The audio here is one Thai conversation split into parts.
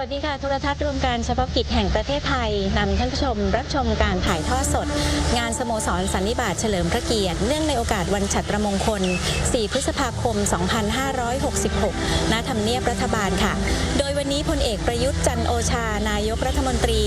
วัสดีค่ะโทรทัศน์รวมการเฉพาะกิจแห่งประเทศไทยนำท่านผู้ชมรับชมการถ่ายทอดสด งานสโมสรสันนิบาตเฉลิมพระเกียรติ เนื่องในโอกาสวันฉัตรมงคล 4 พฤษภาคม 2566 ณ ทำเนียบรัฐบาลค่ะ โดย นี้พลเอกประยุทธ์จันโอชา นายกรัฐมนตรี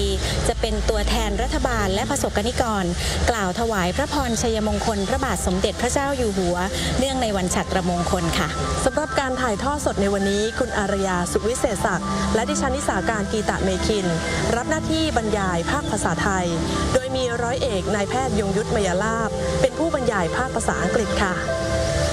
จะเป็นตัวแทนรัฐบาลและประสบกนิกร กล่าวถวายพระพรชัยมงคล พระบาทสมเด็จพระเจ้าอยู่หัว เนื่องในวันฉัตรมงคลค่ะสำหรับการถ่ายทอดสดในวันนี้คุณอารยาสุวิเศษศักดิ์และดิฉันนิสาการกีตะเมคิน รับหน้าที่บรรยายภาคภาษาไทย โดยมีร้อยเอกนายแพทย์ยงยุทธมยาลาบ เป็นผู้บรรยายภาคภาษาอังกฤษค่ะ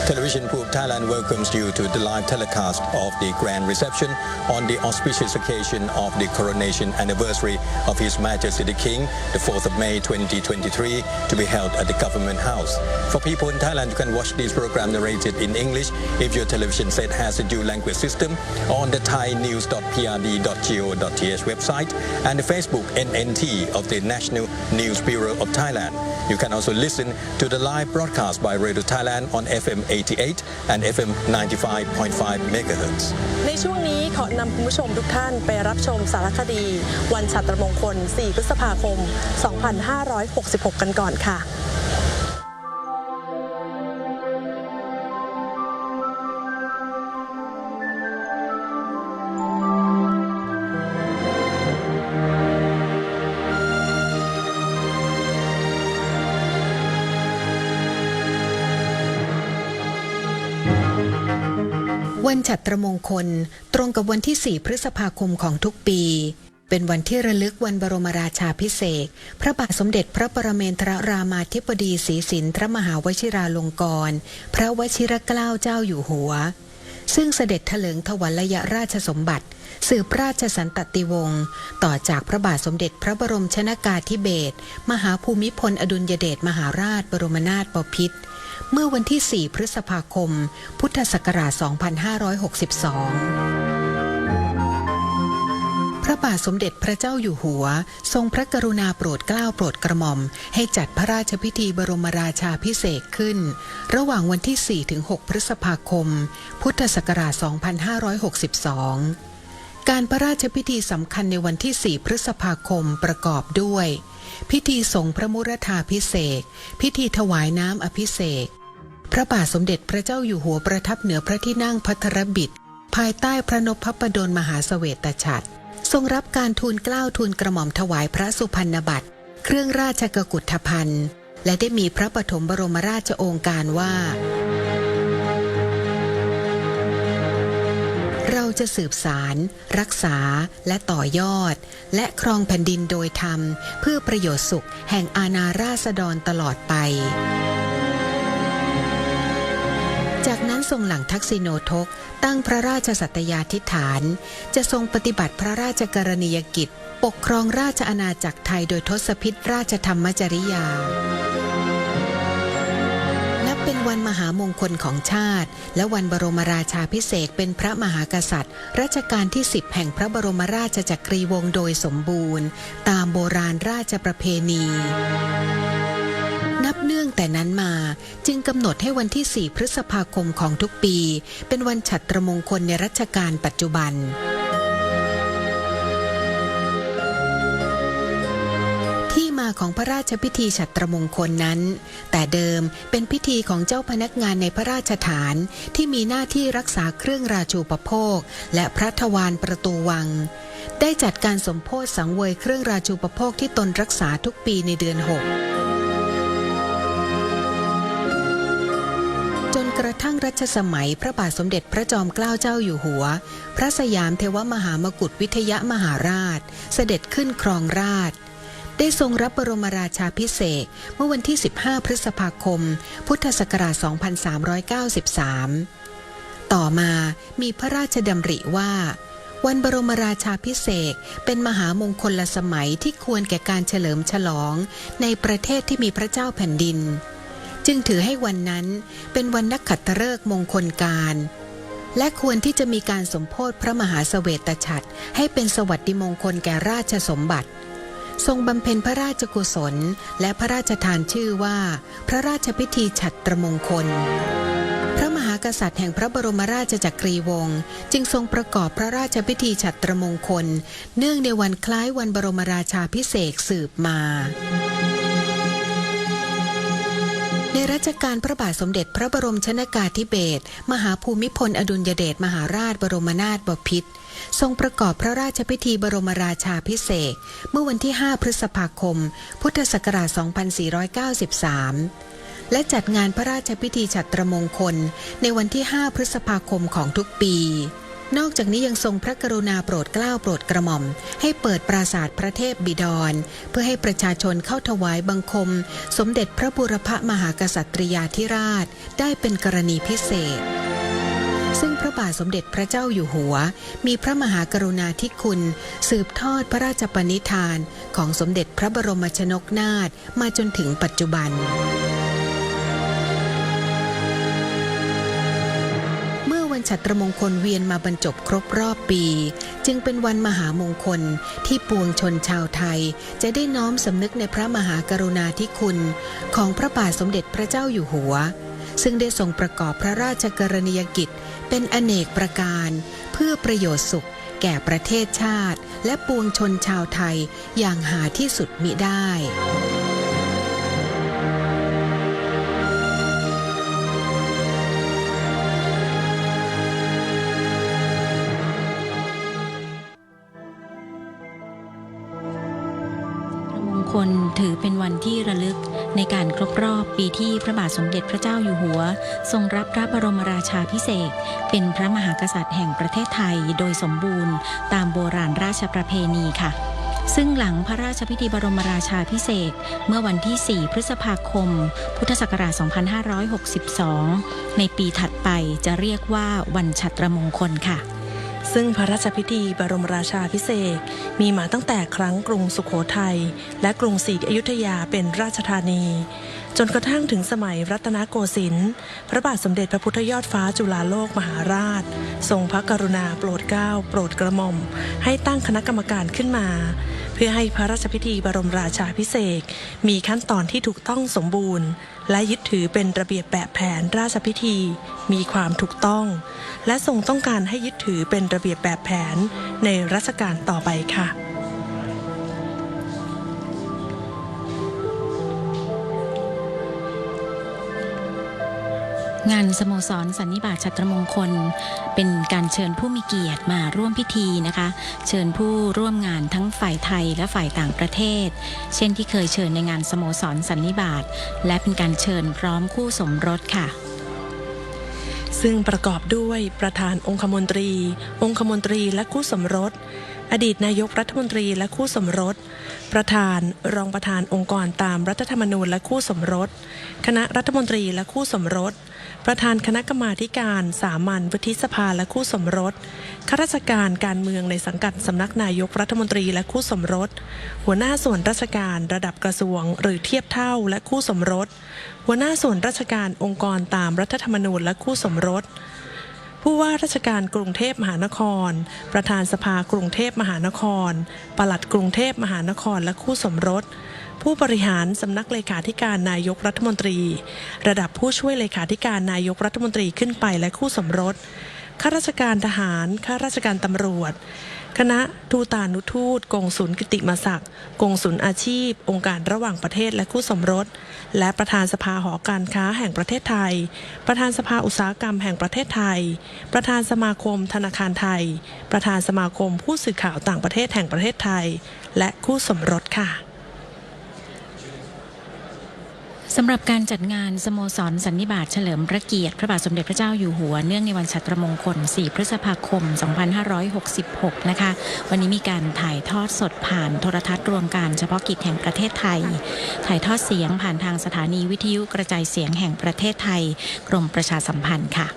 Television Proof Thailand welcomes you to the live telecast of the grand reception on the auspicious occasion of the coronation anniversary of His Majesty the King, the 4th of May 2023, to be held at the Government House. For people in Thailand, you can watch this program narrated in English if your television set has a dual language system on the thainews.prd.go.th website and the Facebook NNT of the National News Bureau of Thailand. You can also listen to the live broadcast by Radio Thailand on FM 88 and FM 95.5 MHz ในช่วงนี้ขอนำคุณผู้ชมทุกท่านไปรับชมสารคดี วันฉัตรมงคล 4 พฤษภาคม 2566 กันก่อนค่ะ วันฉัตรมงคล ตรงกับวันที่ 4 พฤษภาคมของทุกปี เป็นวันที่ระลึกวันบรมราชาพิเศษ พระบาทสมเด็จพระปรเมนทรรามาธิบดีศรีสินทรมหาวชิราลงกรณพระวชิรเกล้าเจ้าอยู่หัว ซึ่งเสด็จถลิงถวัลยราชสมบัติ สืบราชสันตติวงศ์ต่อจากพระบาทสมเด็จพระบรมชนากาธิเบศมหาภูมิพลอดุลยเดชมหาราชบรมนาถบพิตร เมื่อวันที่ 4 พฤษภาคม พุทธศักราช 2562พระบาทสมเด็จพระเจ้าอยู่หัว ทรงพระกรุณาโปรดเกล้าโปรดกระหม่อม ให้จัดพระราชพิธีบรมราชาพิเศษขึ้น ระหว่างวันที่ 4-6 พฤษภาคม พุทธศักราช 2562 การพระราชพิธีสำคัญในวันที่ 4 พฤษภาคมประกอบด้วย พิธีสงพระมุรธาพิเศษ พิธีถวายน้ำอภิเษก พระบาทสมเด็จพระเจ้าอยู่หัวประทับเหนือพระที่นั่งพัทรบิดภายใต้พระนพพระดลมหาเสวตฉัตรทรงรับการทูลเกล้าทูลกระหม่อมถวายพระสุพรรณบัตร เครื่องราชกกุฏภัณฑ์ และได้มีพระปฐมบรมราชโองการว่า เราจะสืบสาร รักษาและต่อยอด และครองแผ่นดินโดยธรรม เพื่อประโยชน์สุขแห่งอาณาราษฎรตลอดไป ทรงหลังทักษิโนทก ตั้งพระราชสัตยาธิษฐาน จะทรงปฏิบัติพระราชกรณียกิจ ปกครองราชอาณาจักรไทยโดยทศพิธราชธรรมจริยานับเป็นวันมหามงคลของชาติ และวันบรมราชาพิเศษเป็นพระมหากษัตริย์ รัชกาลที่ 10 แห่งพระบรมราชจักรีวงศ์โดยสมบูรณ์ ตามโบราณราชประเพณี นับเนื่องแต่นั้นมาจึงกำหนดให้วันที่ 4 พฤษภาคมของทุกปี เป็นวันฉัตรมงคลในรัชกาลปัจจุบันที่มาของพระราชพิธีฉัตรมงคลนั้น แต่เดิมเป็นพิธีของเจ้าพนักงานในพระราชฐานที่มีหน้าที่รักษาเครื่องราชูปโภค และพระทวารประตูวัง ได้จัดการสมโพธสังเวยเครื่องราชูปโภคที่ตนรักษาทุกปีในเดือน6จ กระทั่งรัชสมัยพระบาทสมเด็จพระจอมเกล้าเจ้าอยู่หัว พระสยามเทวมหามกุฏวิทยมหาราช เสด็จขึ้นครองราช ได้ทรงรับบรมราชาพิเศษเมื่อวันที่ 15 พฤษภาคม พุทธศักราช 2393 ต่อมามีพระราชดำริว่าวันบรมราชาพิเศษเป็นมหามงคลสมัยที่ควรแก่การเฉลิมฉลองในประเทศที่มีพระเจ้าแผ่นดิน จึงถือให้วันนั้นเป็นวันนักขัตฤกษ์มงคลการ และควรที่จะมีการสมโพธิพระมหาเสวตฉัตรให้เป็นสวัสดิมงคลแก่ราชสมบัติ ทรงบำเพ็ญพระราชกุศล และพระราชทานชื่อว่า พระราชพิธีฉัตรมงคล พระมหากษัตริย์แห่งพระบรมราชจักรีวงศ์จึงทรงประกอบพระราชพิธีฉัตรมงคล เนื่องในวันคล้ายวันบรมราชาพิเศษสืบมา ในรัชกาลพระบาทสมเด็จพระบรมชนากาธิเบศรมหาภูมิพลอดุลยเดชมหาราชบรมนาถบพิตรทรงประกอบพระราชพิธีบรมราชาพิเศษเมื่อวันที่ 5 พฤษภาคม พุทธศักราช 2493 และจัดงานพระราชพิธีฉัตรมงคลในวันที่ 5 พฤษภาคมของทุกปี นอกจากนี้ยังทรงพระกรุณาโปรดเกล้าโปรดกระหม่อม ให้เปิดปราสาทพระเทพบิดร เพื่อให้ประชาชนเข้าถวายบังคม สมเด็จพระบุรพมหากษัตริยาธิราช ได้เป็นกรณีพิเศษ ซึ่งพระบาทสมเด็จพระเจ้าอยู่หัว มีพระมหากรุณาธิคุณ สืบทอดพระราชปณิธาน ของสมเด็จพระบรมชนกนาถมาจนถึงปัจจุบัน ฉัตรมงคลเวียนมาบรรจบครบรอบปี จึงเป็นวันมหามงคลที่ปวงชนชาวไทย จะได้น้อมสำนึกในพระมหากรุณาธิคุณ ของพระบาทสมเด็จพระเจ้าอยู่หัว ซึ่งได้ทรงประกอบพระราชกรณียกิจ เป็นอเนกประการ เพื่อประโยชน์สุข แก่ประเทศชาติ และปวงชนชาวไทยอย่างหาที่สุดมิได้ ถือเป็นวันที่ระลึกในการครบรอบปีที่พระบาทสมเด็จพระเจ้าอยู่หัว ทรงรับพระบรมราชาพิเศษเป็นพระมหากษัตริย์แห่งประเทศไทยโดยสมบูรณ์ ตามโบราณราชประเพณีค่ะซึ่งหลังพระราชพิธีบรมราชาพิเศษเมื่อวันที่ 4 พฤษภาคม พุทธศักราช 2562 ในปีถัดไปจะเรียกว่าวันฉัตรมงคลค่ะ ซึ่งพระราชพิธีบรมราชาพิเศษมีมาตั้งแต่ครั้งกรุงสุขโขทัยและกรุงศรีอยุธยาเป็นราชธานี จนกระทั่งถึงสมัยรัตนโกสินทร์พระบาทสมเด็จพระพุทธยอดฟ้าจุฬาโลกมหาราช ทรงพระกรุณาโปรดเกล้าโปรดกระหม่อม ให้ตั้งคณะกรรมการขึ้นมา พื่อให้พระราชพิธีบรมราชาพิเศษมีขั้นตอนที่ถูกต้องสมบูรณ์ และยึดถือเป็นระเบียบแบบแผนราชพิธี มีความถูกต้อง และทรงต้องการให้ยึดถือเป็นระเบียบแบบแผนในรัชกาลต่อไปค่ะ งานสโมสรสันนิบาตชัตรมงคล เป็นการเชิญผู้มีเกียรติมาร่วมพิธีนะคะ เชิญผู้ร่วมงานทั้งฝ่ายไทยและฝ่ายต่างประเทศ เช่นที่เคยเชิญในงานสโมสรสันนิบาตและเป็นการเชิญพร้อมคู่สมรสค่ะซึ่งประกอบด้วยประธานองคมนตรี องคมนตรีและคู่สมรส อดีตนายกรัฐมนตรีและคู่สมรส ประธานรองประธานองค์กรตามรัฐธรรมนูญและคู่สมรส คณะรัฐมนตรีและคู่สมรส ประธานคณะกรรมาธิการสามัญวุฒิสภาและคู่สมรสข้าราชการการเมืองในสังกัดสำนักนายกรัฐมนตรีและคู่สมรส หัวหน้าส่วนราชการระดับกระทรวง หรือเทียบเท่าและคู่สมรส หัวหน้าส่วนราชการองค์กรตามรัฐธรรมนูญและคู่สมรสผู้ว่าราชการกรุงเทพมหานคร ประธานสภากรุงเทพมหานคร ปลัดกรุงเทพมหานครและคู่สมรส ผู้บริหารสำนักเลขาธิการนายกรัฐมนตรี ระดับผู้ช่วยเลขาธิการนายกรัฐมนตรีขึ้นไปและคู่สมรสข้าราชการทหารข้าราชการตำรวจ คณะทูตานุทูต กงสุลกิติมศักดิ์กงสุลอาชีพ องค์การระหว่างประเทศและคู่สมรส และประธานสภาหอการค้าแห่งประเทศไทย ประธานสภาอุตสาหกรรมแห่งประเทศไทย ประธานสมาคมธนาคารไทย ประธานสมาคมผู้สื่อข่าวต่างประเทศแห่งประเทศไทย และคู่สมรสค่ะ สำหรับการจัดงานสโมสรสันนิบาตเฉลิมพระเกียรติ พระบาทสมเด็จพระเจ้าอยู่หัว เนื่องในวันชัตรมงคล 4 พฤษภาคม 2566 นะคะ วันนี้มีการถ่ายทอดสดผ่านโทรทัศน์รวมการเฉพาะกิจแห่งประเทศไทย ถ่ายทอดเสียงผ่านทางสถานีวิทยุกระจายเสียงแห่งประเทศไทย กรมประชาสัมพันธ์ค่ะ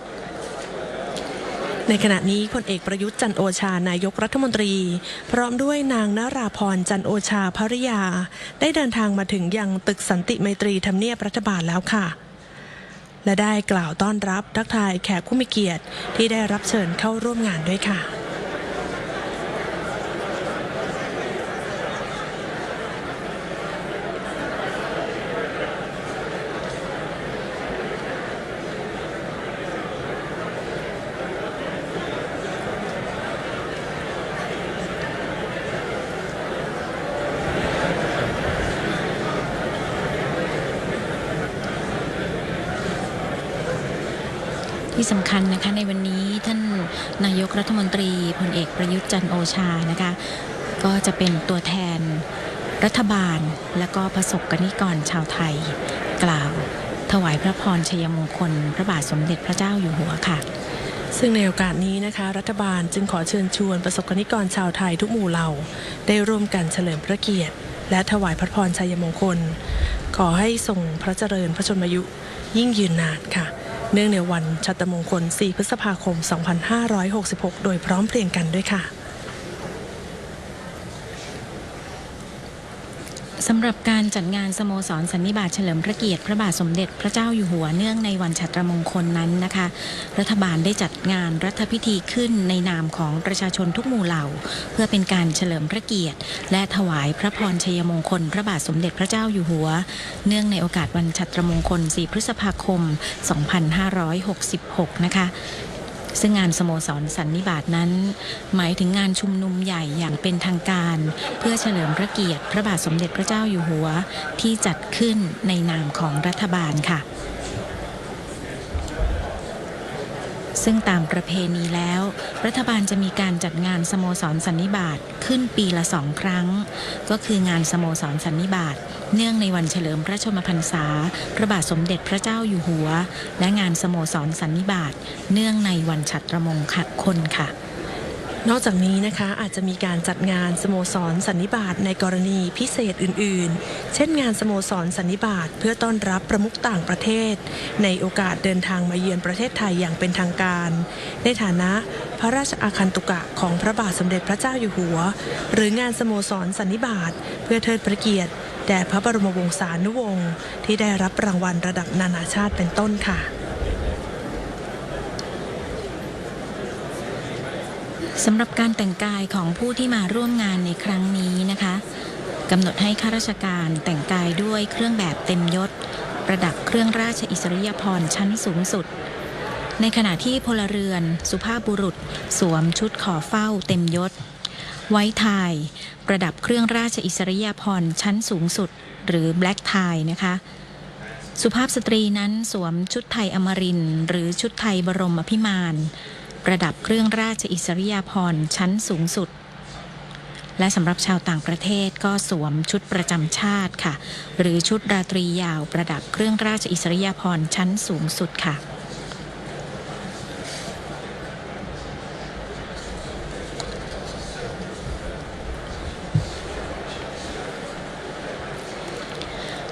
ในขณะนี้พลเอกประยุทธ์จันโอชานายกรัฐมนตรี พร้อมด้วยนางนาราพรจันโอชาภริยา ได้เดินทางมาถึงยังตึกสันติไมตรีทำเนียบรัฐบาลแล้วค่ะ และได้กล่าวต้อนรับทักทายแขกผู้มีเกียรติที่ได้รับเชิญเข้าร่วมงานด้วยค่ะ ที่สำคัญนะคะในวันนี้ท่านนายกรัฐมนตรีพลเอกประยุทธ์จันโอชานะคะก็จะเป็นตัวแทนรัฐบาลและก็ประสบกนิกรชาวไทย กล่าวถวายพระพรชัยมงคล พระบาทสมเด็จพระเจ้าอยู่หัวค่ะ ซึ่งในโอกาสนี้นะคะ รัฐบาลจึงขอเชิญชวนประสบกนิกรชาวไทยทุกหมู่เหล่า ได้ร่วมกันเฉลิมพระเกียรติ และถวายพระพรชัยมงคล ขอให้ทรงพระเจริญพระชนมายุยิ่งยืนนานค่ะ เนื่องในวันชัตมงคล 4 พฤษภาคม 2566 โดยพร้อมเพรียงกันด้วยค่ะำหรับการจัดงานสโมสรสันนิบาตเฉลิมพระเกียรติพระบาทสมเด็จพระเจ้าอยู่หัวเนื่องในวันฉัตรมงคลนั้นนะคะ รัฐบาลได้จัดงานรัฐพิธีขึ้นในนามของประชาชนทุกหมู่เหล่า เพื่อเป็นการเฉลิมพระเกียรติ และถวายพระพรชัยมงคล พระบาทสมเด็จพระเจ้าอยู่หัว เนื่องในโอกาสวันฉัตรมงคล 4 พฤษภาคม 2566 นะคะ ซึ่งงานสโมสรสันนิบาตนั้น หมายถึงงานชุมนุมใหญ่อย่างเป็นทางการ เพื่อเฉลิมพระเกียรติ พระบาทสมเด็จพระเจ้าอยู่หัว ที่จัดขึ้นในนามของรัฐบาลค่ะ ซึ่งตามประเพณีแล้ว รัฐบาลจะมีการจัดงานสโมสรสันนิบาตขึ้นปีละสองครั้ง ก็คืองานสโมสรสันนิบาตเนื่องในวันเฉลิมพระชนมพรรษา พระบาทสมเด็จพระเจ้าอยู่หัว และงานสโมสรสันนิบาตเนื่องในวันฉัตรมงคลค่ะ นอกจากนี้นะคะอาจจะมีการจัดงานสโมสรสันนิบาตในกรณีพิเศษอื่นๆ เช่นงานสโมสรสันนิบาตเพื่อต้อนรับประมุขต่างประเทศ ในโอกาสเดินทางมาเยือนประเทศไทยอย่างเป็นทางการ ในฐานะพระราชอาคันตุกะของพระบาทสมเด็จพระเจ้าอยู่หัว หรืองานสโมสรสันนิบาตเพื่อเทิดพระเกียรติแด่พระบรมวงศานุวงศ์ที่ได้รับรางวัลระดับนานาชาติเป็นต้นค่ะ สำหรับการแต่งกายของผู้ที่มาร่วมงานในครั้งนี้นะคะกำหนดให้ข้าราชการแต่งกายด้วยเครื่องแบบเต็มยศ ประดับเครื่องราชอิสริยาภรณ์ชั้นสูงสุด ในขณะที่พลเรือนสุภาพบุรุษ สวมชุดขอเฝ้าเต็มยศ ไว้ทาย ประดับเครื่องราชอิสริยาภรณ์ชั้นสูงสุด หรือ black tie นะคะสุภาพสตรีนั้นสวมชุดไทยอมรินหรือชุดไทยบรมพิมาน ประดับเครื่องราชอิสริยาภรณ์ชั้นสูงสุด และสำหรับชาวต่างประเทศก็สวมชุดประจำชาติค่ะ หรือชุดราตรียาวประดับเครื่องราชอิสริยาภรณ์ชั้นสูงสุดค่ะ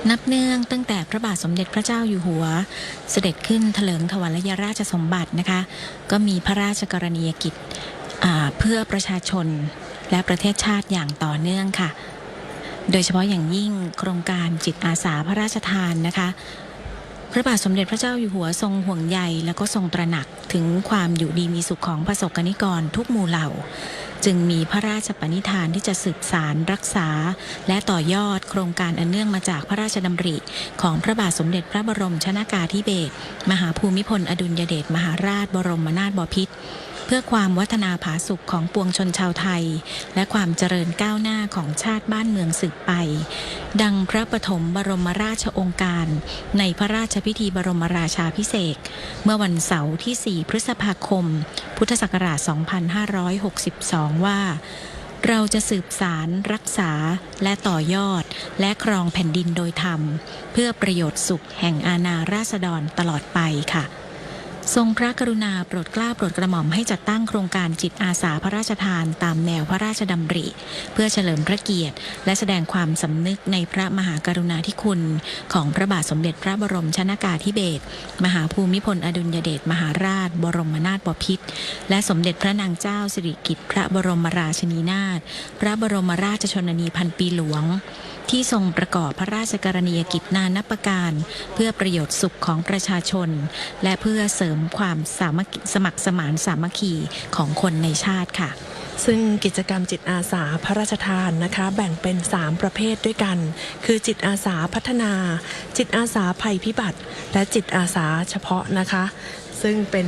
นับเนื่องตั้งแต่พระบาทสมเด็จพระเจ้าอยู่หัว เสด็จขึ้นเถลิงถวัลยราชสมบัตินะคะ ก็มีพระราชกรณียกิจเพื่อประชาชนและประเทศชาติอย่างต่อเนื่องค่ะ โดยเฉพาะอย่างยิ่งโครงการจิตอาสาพระราชทานนะคะ พระบาทสมเด็จพระเจ้าอยู่หัวทรงห่วงใยและก็ทรงตระหนักถึงความอยู่ดีมีสุขของประสบกนิกรทุกหมู่เหล่า จึงมีพระราชปณิธานที่จะสืบสารรักษา และต่อยอดโครงการอันเนื่องมาจากพระราชดำริ ของพระบาทสมเด็จพระบรมชนากาธิเบศรมหาภูมิพลอดุลยเดชมหาราชบรมนาถบพิตร เพื่อความวัฒนาผาสุขของปวงชนชาวไทย และความเจริญก้าวหน้าของชาติบ้านเมืองสืบไป ดังพระปฐมบรมราชองค์การ ในพระราชพิธีบรมราชาพิเศษเมื่อวันเสาร์ที่ 4 พฤษภาคม พุทธศักราช 2562 ว่าเราจะสืบสารรักษาและต่อยอด และครองแผ่นดินโดยธรรม เพื่อประโยชน์สุขแห่งอาณาราษฎรตลอดไปค่ะ ทรงพระกรุณาโปรดเกล้าโปรดกระหม่อมให้จัดตั้งโครงการจิตอาสาพระราชทานตามแนวพระราชดำริ เพื่อเฉลิมพระเกียรติ และแสดงความสำนึกในพระมหากรุณาธิคุณ ของพระบาทสมเด็จพระบรมชนากาธิเบศรมหาภูมิพลอดุลยเดชมหาราช บรมนาถบพิตรและสมเด็จพระนางเจ้าสิริกิติ์พระบรมราชินีนาถพระบรมราชชนนีพันปีหลวง ที่ทรงประกอบพระราชกรณียกิจนานับประการ เพื่อประโยชน์สุขของประชาชน และเพื่อเสริมความสามัคคีสมัครสมานสามัคคีของคนในชาติค่ะซึ่งกิจกรรมจิตอาสาพระราชทานนะคะแบ่งเป็น 3 ประเภทด้วยกัน คือจิตอาสาพัฒนา จิตอาสาภัยพิบัติ และจิตอาสาเฉพาะนะคะ ซึ่งเป็น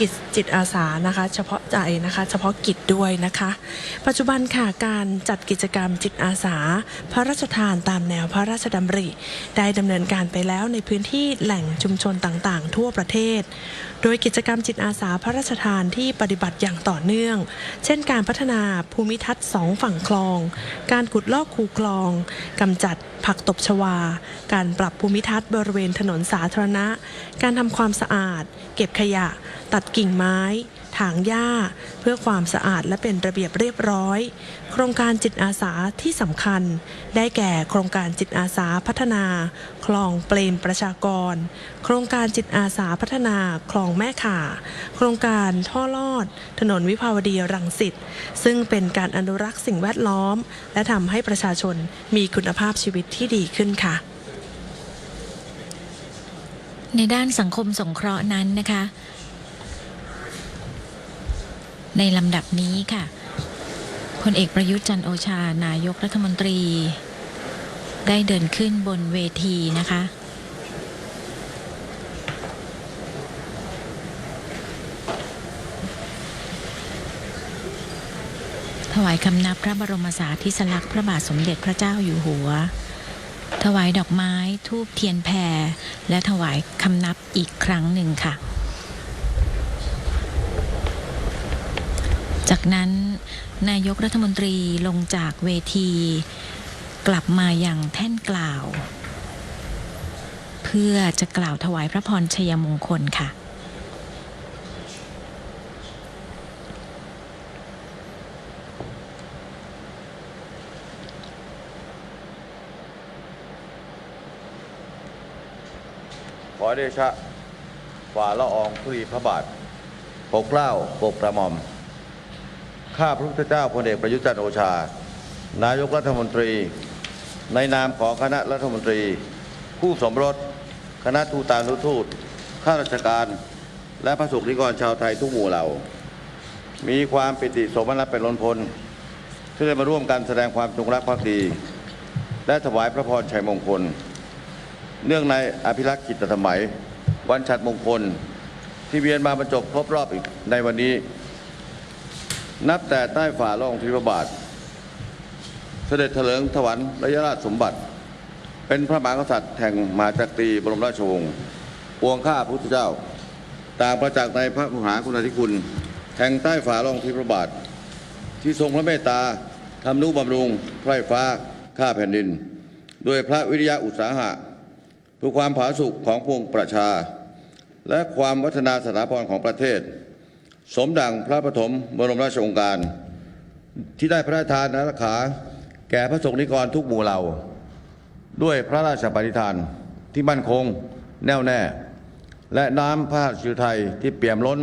กิจจิตอาสานะคะ เฉพาะใจนะคะ เฉพาะกิจด้วยนะคะ ปัจจุบันค่ะการจัดกิจกรรมจิตอาสา พระราชทานตามแนวพระราชดำริ ได้ดำเนินการไปแล้วในพื้นที่แหล่งชุมชนต่างๆ ทั่วประเทศ โดยกิจกรรมจิตอาสาพระราชทานที่ปฏิบัติอย่างต่อเนื่อง เช่น การพัฒนาภูมิทัศน์สองฝั่งคลอง การขุดลอกคูคลองกำจัดผักตบชวา การปรับภูมิทัศน์บริเวณถนนสาธารณะ การทำความสะอาด เก็บขยะ ตัดกิ่งไม้ ถางหญ้า เพื่อความสะอาดและเป็นระเบียบเรียบร้อย โครงการจิตอาสาที่สำคัญ ได้แก่โครงการจิตอาสาพัฒนา คลองเปรมประชากร โครงการจิตอาสาพัฒนาคลองแม่ข่า โครงการท่อลอด ถนนวิภาวดีรังสิตซึ่งเป็นการอนุรักษ์สิ่งแวดล้อม และทำให้ประชาชนมีคุณภาพชีวิตที่ดีขึ้นค่ะในด้านสังคมสงเคราะห์นั้นนะคะ ในลำดับนี้ค่ะพลเอกประยุทธ์จันโอชา นายกรัฐมนตรี ได้เดินขึ้นบนเวทีนะคะ ถวายคำนับพระบรมสาธิสลักษณ์พระบาทสมเด็จพระเจ้าอยู่หัว ถวายดอกไม้ทูบเทียนแพรและถวายคำนับอีกครั้งหนึ่งค่ะ จากนั้นนายกรัฐมนตรีลงจากเวที กลับมาอย่างแท่นกล่าว เพื่อจะกล่าวถวายพระพรชัยมงคลค่ะขอเดชะฝ่าละอองธุลีพระบาทปกเกล้าปกกระหม่อม ข้าพระพุทธเจ้าพลเอกประยุทธ์จันทร์โอชา นายกรัฐมนตรี ในนามของคณะรัฐมนตรี ผู้สมรส คณะทูตานุทูตข้าราชการ และพระสุขนิกรชาวไทยทุกหมู่เหล่า มีความปิติสมนัสเป็นล้นพ้นที่ได้มาร่วมกันแสดงความจงรักภักดี และถวายพระพรชัยมงคล เนื่องในอภิรักษ์กิตสมัย วันฉัตรมงคล ที่เวียนมาบรรจบครบรอบอีกในวันนี้ นับแต่ใต้ฝ่าล่องทิพบาท เสด็จเถลิงถวันระยราชสมบัติ เป็นพระมหากษัตริย์แห่งมหาจักรีบรมราชวงศ์ปวงข้าพระพุทธเจ้า ต่ามประจักษ์ในพระมหากรุณาธิคุณ แห่งใต้ฝ่าล่องทิพบาท ที่ทรงพระเมตตาทำนุบำรุงไพร่ฟ้าข้าแผ่นดิน ด้วยพระวิริยะอุตสาหะเพื่อความผาสุกของพวงประชา และความวัฒนาสถาพรของประเทศ สมดังพระปฐมบรมราชองการ ที่ได้พระราชทานอารักขาแก่พระสงฆ์นิกรทุกหมู่เหล่า ด้วยพระราชปณิธานที่มั่นคงแน่วแน่ และน้ำพระราชฤทัยที่เปี่ยมล้น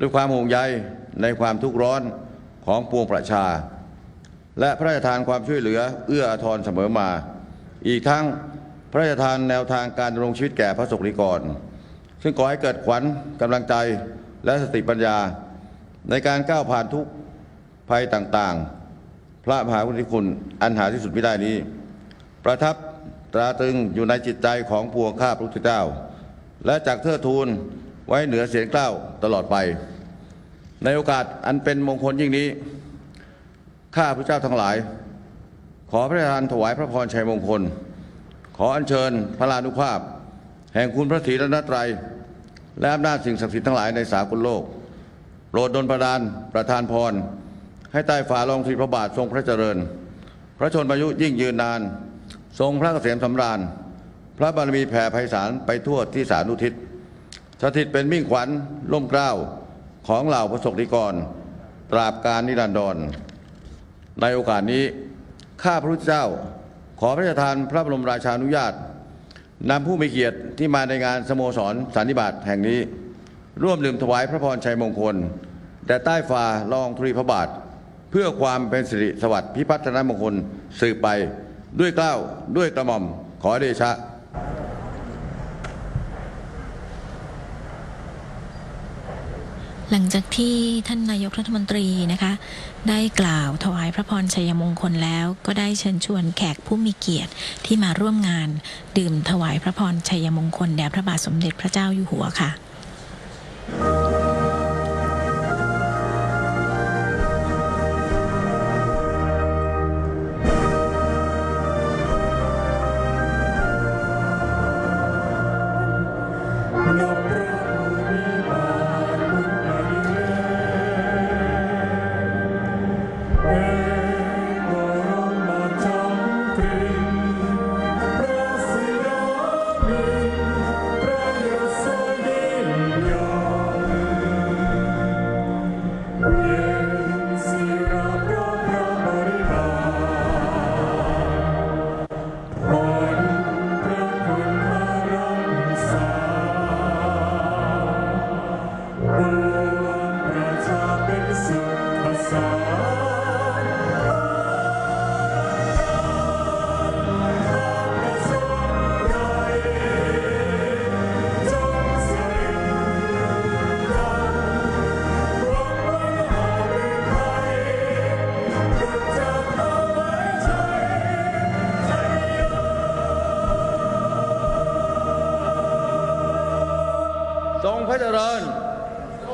ด้วยความห่วงใยในความทุกข์ร้อนของปวงประชา และพระราชทานความช่วยเหลือเอื้ออาทรเสมอมา อีกทั้งพระราชทานแนวทางการดำรงชีวิตแก่พระสงฆ์นิกร ซึ่งก่อให้เกิดขวัญกำลังใจ และสติปัญญา ในการก้าวผ่านทุกภัยต่างๆ พระมหากรุณาธิคุณอันหาที่สุดไม่ได้นี้ ประทับตราตรึงอยู่ในจิตใจของพวงข้าพระพุทธเจ้า และจากเทิดทูนไว้เหนือเสียงกล้าวตลอดไป ในโอกาสอันเป็นมงคลยิ่งนี้ ข้าพระเจ้าทั้งหลาย ขอพระราชทานถวายพระพรชัยมงคล ขออัญเชิญพระลานุภาพ แห่งคุณพระศรีรัตนตรัย และอำนาจสิ่งศักดิ์สิทธิ์ทั้งหลายในสากลโลกโปรดดลประดานประทานพร ให้ใต้ฝ่าลองทรีพระบาททรงพระเจริญ พระชนมายุยิ่งยืนนาน ทรงพระเกษมสำราญ พระบารมีแผ่ไพศาลไปทั่วที่สานุทิศ สถิตเป็นมิ่งขวัญล่มเกล้าของเหล่าพระสกนิกร ตราบการนิรันดร ในโอกาสนี้ ข้าพระพุทธเจ้า ขอพระราชทานพระบรมราชานุญาต นำผู้มีเกียรติที่มาในงานสโมสรสันนิบาตแห่งนี้ ร่วมลืมถวายพระพรชัยมงคลแด่ใต้ฝ่าลองธุรีพระบาท เพื่อความเป็นสิริสวัสดิ์พิพัฒนมงคลสืบไปด้วยเกล้าด้วยกระหม่อมขอเดชะ หลังจากที่ท่านนายกรัฐมนตรีนะคะ ได้กล่าวถวายพระพรชัยมงคลแล้ว ก็ได้เชิญชวนแขกผู้มีเกียรติที่มาร่วมงาน ดื่มถวายพระพรชัยมงคลแด่พระบาทสมเด็จพระเจ้าอยู่หัวค่ะ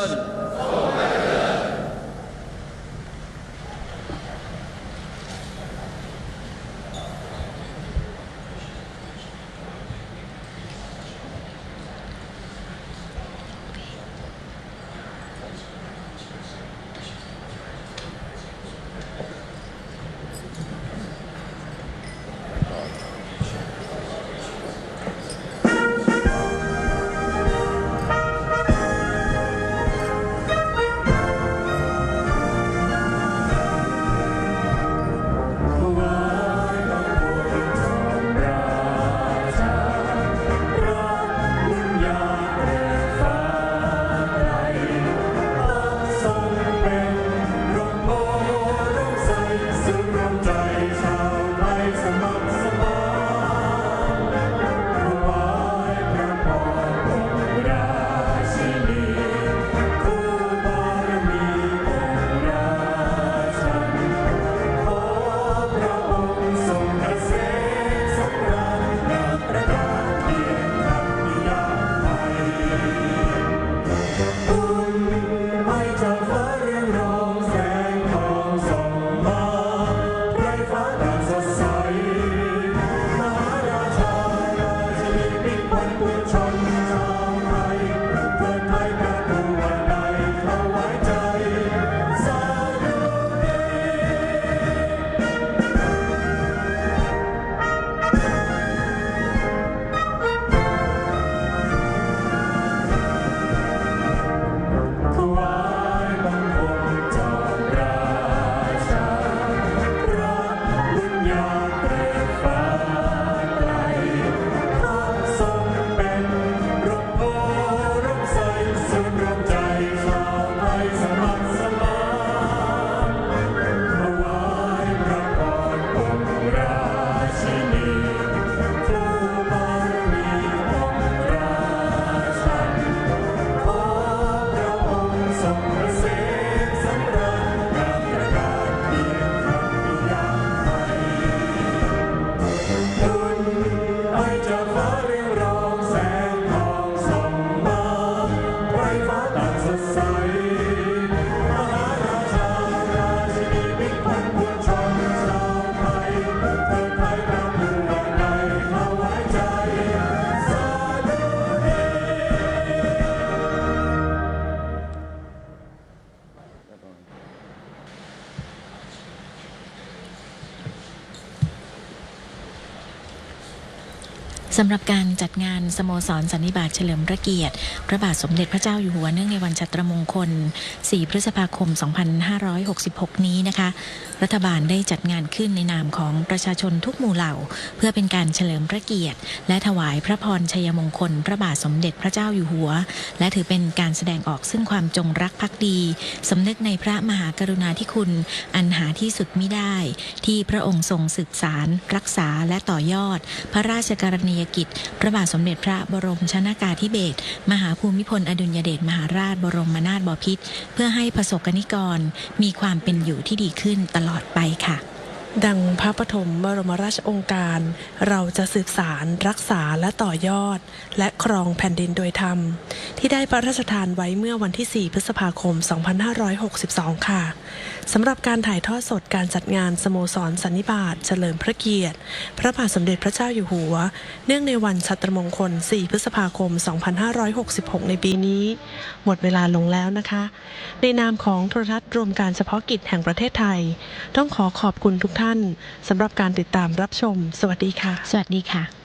ญ สำหรับการจัดงานสโมสรสันนิบาตเฉลิมพระเกียรติ พระบาทสมเด็จพระเจ้าอยู่หัวเนื่องในวันชัตรมงคล 4 พฤษภาคม 2566 นี้นะคะ รัฐบาลได้จัดงานขึ้นในนามของประชาชนทุกหมู่เหล่า เพื่อเป็นการเฉลิมพระเกียรติ และถวายพระพรชัยมงคล พระบาทสมเด็จพระเจ้าอยู่หัว และถือเป็นการแสดงออกซึ่งความจงรักภักดีสำนึกในพระมหากรุณาธิคุณ อันหาที่สุดมิได้ ที่พระองค์ทรงสืบสารรักษาและต่อยอด พระราชกรณียกิจ พระบาทสมเด็จพระบรมชนากาธิเบศรมหาภูมิพลอดุลยเดชมหาราชบรมนาถบพิตรเพื่อให้ประสบกนิกรมีความเป็นอยู่ที่ดีขึ้นตลอดไปค่ะ ดังพระปฐมบรมราชองค์การ เราจะสืบสารรักษาและต่อยอด และครองแผ่นดินโดยธรรม ที่ได้พระราชทานไว้เมื่อวันที่ 4 พฤษภาคม 2562 ค่ะสำหรับการถ่ายทอดสดการจัดงานสโมสรสันนิบาตเฉลิมพระเกียรติ พระบาทสมเด็จพระเจ้าอยู่หัว เนื่องในวันชัตรมงคล 4 พฤษภาคม 2566 ในปีนี้ หมดเวลาลงแล้วนะคะ ในนามของโทรทัศน์รวมการเฉพาะกิจแห่งประเทศไทย ต้องขอขอบคุณทุกท่านสำหรับการติดตามรับชม สวัสดีค่ะ สวัสดีค่ะ